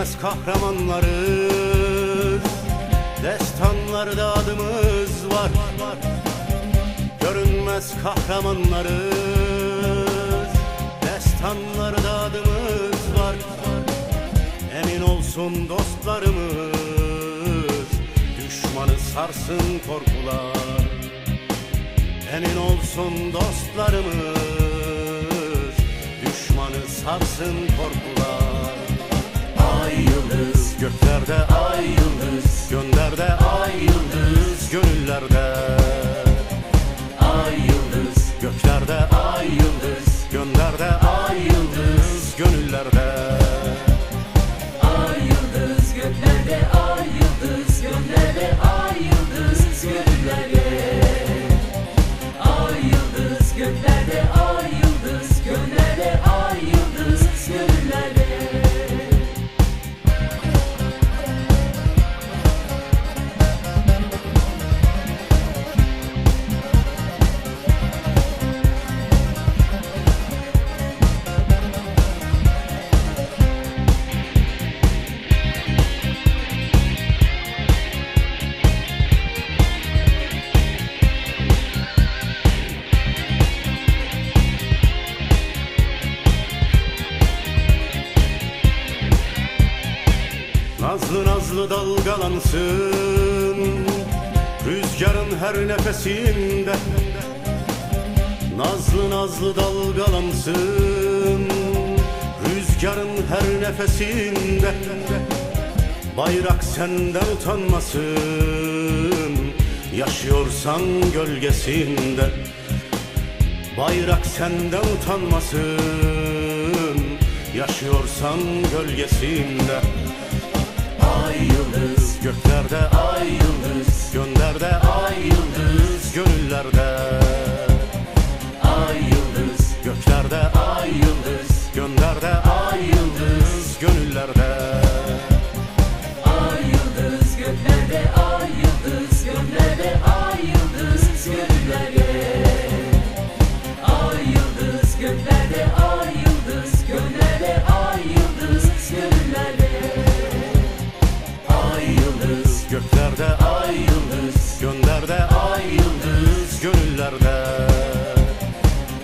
Görünmez kahramanlarız Destanlarda adımız var. Görünmez kahramanlarız Destanlarda adımız var. Emin olsun dostlarımız. Düşmanı sarsın korkular. Emin olsun dostlarımız. Düşmanı sarsın korkular göklerde ay yıldız Nazlı nazlı dalgalansın. Rüzgarın her nefesinde Nazlı nazlı dalgalansın. Rüzgarın her nefesinde Bayrak senden utanmasın. Yaşıyorsan gölgesinde Bayrak senden utanmasın. Yaşıyorsan gölgesinde Ay yıldız göklerde ay yıldız Gönderde ay yıldız gönüllerde Ay yıldız göklerde ay Göklerde ay yıldız. Gönderde ay yıldız. Gönüllerde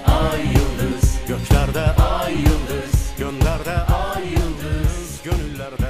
ay yıldız. Göklerde ay yıldız. Gönderde ay yıldız. Gönüllerde